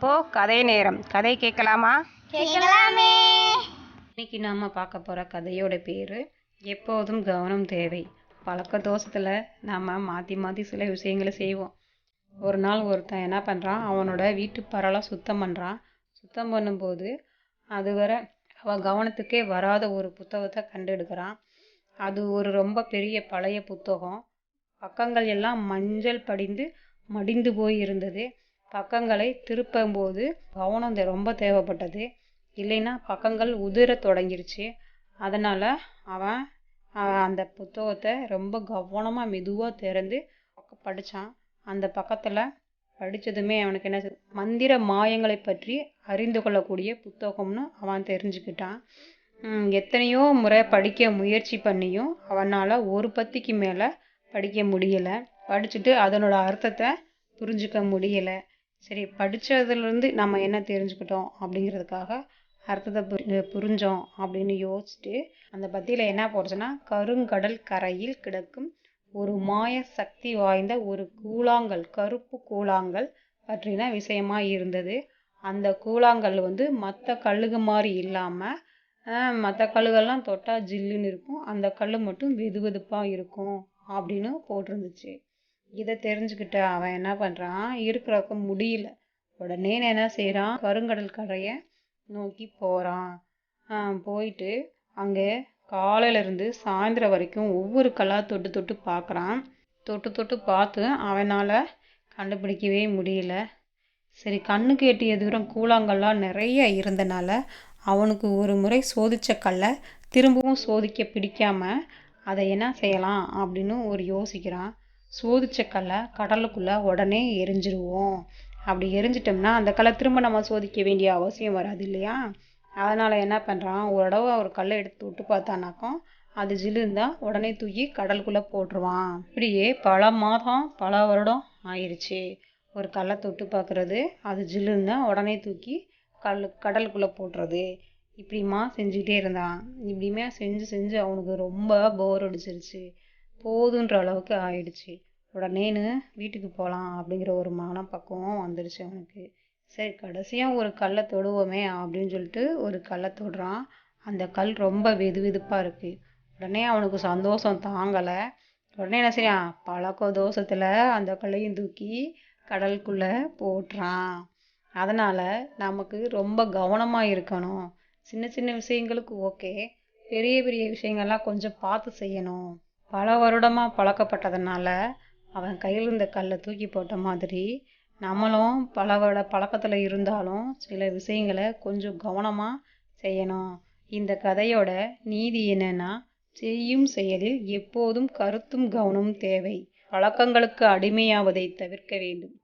இப்போ கதை நேரம். கதை கேட்கலாமா? கேட்கலாமே. இன்னைக்கு நாம பார்க்க போற கதையோட பேரு எப்போதும் கவனம் தேவை. பழக்க தோஷத்துல நாம மாத்தி மாத்தி சில விஷயங்களை செய்வோம். ஒரு நாள் ஒருத்தன் என்ன பண்றான்? அவனோட வீட்டு பரலாம் சுத்தம் பண்றான். சுத்தம் பண்ணும்போது அதுவரை அவன் கவனத்துக்கே வராத ஒரு புத்தகத்தை கண்டெடுக்கிறான். அது ஒரு ரொம்ப பெரிய பழைய புத்தகம். பக்கங்கள் எல்லாம் மஞ்சள் படிந்து மடிந்து போய் இருந்தது பக்கங்களை திருப்பும்போது கவனம் ரொம்ப தேவைப்பட்டது. இல்லைன்னா பக்கங்கள் உதிரத் தொடங்கிருச்சு. அதனால் அவன் அந்த புத்தகத்தை ரொம்ப கவனமாக மெதுவாக திறந்து படித்தான் அந்த பக்கத்தில் படித்ததுமே அவனுக்கு என்ன மந்திர மாயங்களை பற்றி அறிந்து கொள்ளக்கூடிய புத்தகம்னு அவன் தெரிஞ்சுக்கிட்டான். எத்தனையோ முறை படிக்க முயற்சி பண்ணியும் அவனால் ஒரு பத்திக்கு மேலே படிக்க முடியல. படிச்சுட்டு அதனோட அர்த்தத்தை புரிஞ்சுக்க முடியல. சரி படித்ததுலேருந்து நம்ம என்ன தெரிஞ்சுக்கிட்டோம் அப்படிங்கிறதுக்காக அர்த்தத்தை புரி- புரிஞ்சோம் அப்படின்னு யோசிச்சுட்டு அந்த பத்தியில் என்ன போடுச்சுன்னா கருங்கடல் கரையில் கிடக்கும் ஒரு மாய சக்தி வாய்ந்த ஒரு கூழாங்கல் கருப்பு கூழாங்கல் பற்றின விஷயமா இருந்தது. அந்த கூழாங்கல் வந்து மற்ற கல்லுக மாதிரி இல்லாமல் மற்ற கல்லுகள்லாம் தொட்டால் ஜில்லுன்னு இருக்கும். அந்த கல் மட்டும் வெது வெதுப்பாக இருக்கும் அப்படின்னு போட்டிருந்துச்சு. இதை தெரிஞ்சுக்கிட்ட அவன் என்ன பண்ணுறான் இருக்கிறக்க முடியல. உடனே என்ன செய்கிறான் கருங்கடல் கரையை நோக்கி போகிறான் போயிட்டு அங்கே காலையிலேருந்து சாயந்தரம் வரைக்கும் ஒவ்வொரு கல்லா தொட்டு தொட்டு பார்க்குறான். தொட்டு தொட்டு பார்த்து அவனால் கண்டுபிடிக்கவே முடியல. சரி கண்ணுக்கு எட்டிய தூரம் கூழாங்கல்லாம் நிறைய இருந்தனால அவனுக்கு ஒரு முறை சோதித்த கல்லை திரும்பவும் சோதிக்க பிடிக்காம அதை என்ன செய்யலாம் அப்படின்னு ஒரு யோசிக்கிறான். சோதிச்ச கல்லை கடலுக்குள்ளே உடனே எரிஞ்சிருவோம். அப்படி எரிஞ்சிட்டோம்னா அந்த கல்லை திரும்ப நம்ம சோதிக்க வேண்டிய அவசியம் வராது இல்லையா? அதனால் என்ன பண்ணுறான் ஒரு தடவை ஒரு கல்லை எடுத்து விட்டு பார்த்தானாக்கும் அது ஜில்லுந்தா உடனே தூக்கி கடலுக்குள்ளே போட்டுருவான். இப்படியே பல மாதம் பல வருடம் ஆயிடுச்சு ஒரு கல்லை தொட்டு பார்க்குறது அது ஜில்லுந்தா உடனே தூக்கி கல் கடலுக்குள்ளே போட்டுறது இப்படிமா செஞ்சுக்கிட்டே இருந்தான். இப்படியுமே செஞ்சு செஞ்சு அவனுக்கு ரொம்ப போர் அடிச்சிருச்சு. போதுன்ற அளவுக்கு ஆயிடுச்சு. உடனேன்னு வீட்டுக்கு போகலாம் அப்படிங்கிற ஒரு மனப்பக்குவம் வந்துடுச்சு அவனுக்கு. சரி கடைசியாக ஒரு கல்லை தொடுவோமே அப்படின்னு சொல்லிட்டு ஒரு கல்லை தொடுறான். அந்த கல் ரொம்ப வெது வெதுப்பாக இருக்குது உடனே அவனுக்கு சந்தோஷம் தாங்கலை. உடனே என்ன செய்யான் பழக்க தோஷத்தில் அந்த கல்லையும் தூக்கி கடலுக்குள்ளே போட்டுறான். அதனால் நமக்கு ரொம்ப கவனமாக இருக்கணும். சின்ன சின்ன விஷயங்களுக்கு ஓகே. பெரிய பெரிய விஷயங்கள்லாம் கொஞ்சம் பார்த்து செய்யணும். பல வருடமாக பழக்கப்பட்டதுனால அவன் கையில் இருந்த கல்லை தூக்கி போட்ட மாதிரி நம்மளும் பல பழக்கத்தில் இருந்தாலும் சில விஷயங்களை கொஞ்சம் கவனமாக செய்யணும். இந்த கதையோட நீதி என்னன்னா செய்யும் செயலில் எப்போதும் கருத்தும் கவனமும் தேவை. பழக்கங்களுக்கு அடிமையாவதை தவிர்க்க வேண்டும்.